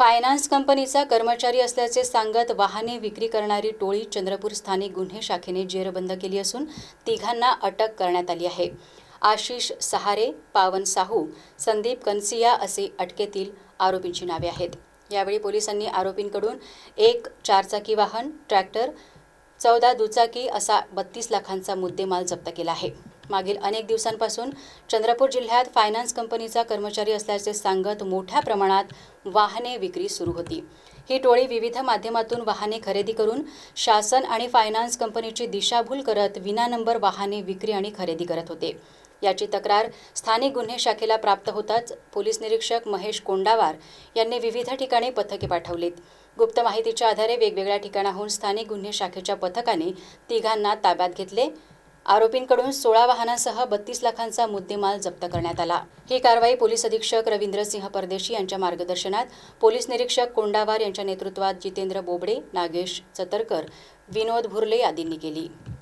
Finance कंपनीचा कर्मचारी असल्याचे सांगत वाहने विक्री करणारी टोळी चंद्रपूर स्थानिक गुन्हे शाखेने जेरबंद केली असून तिघांना अटक करण्यात आली आहे. आशिष सहारे पावन साहू संदीप कनसिया असे अटकेतील आरोपींची नावे आहेत. यावेळी पोलिसांनी आरोपींकडून एक चारचाकी वाहन ट्रॅक्टर चौदा दुचाकी असा बत्तीस लाखांचा मुद्देमाल जप्त केला आहे. मागील अनेक दिवसांपासून चंद्रपूर जिल्ह्यात फायनान्स कंपनीचा कर्मचारी असल्याचे सांगत मोठ्या प्रमाणात वाहने विक्री सुरू होती. ही टोळी विविध माध्यमातून वाहने खरेदी करून शासन आणि फायनान्स कंपनीची दिशाभूल करत विना नंबर वाहने विक्री आणि खरेदी करत होते. याची तक्रार स्थानिक गुन्हे शाखेला प्राप्त होताच पोलीस निरीक्षक महेश कोंडावार यांनी विविध ठिकाणी पथके पाठवलीत. गुप्त माहितीच्या आधारे वेगवेगळ्या ठिकाणाहून स्थानिक गुन्हे शाखेच्या पथकाने तिघांना ताब्यात घेतले. आरोपींकडून सोळा वाहनांसह बत्तीस लाखांचा मुद्देमाल जप्त करण्यात आला. ही कारवाई पोलीस अधीक्षक रवींद्र सिंह परदेशी यांच्या मार्गदर्शनात पोलीस निरीक्षक कोंडावार यांच्या नेतृत्वात जितेंद्र बोबडे नागेश चतरकर विनोद भुर्ले आदींनी केली.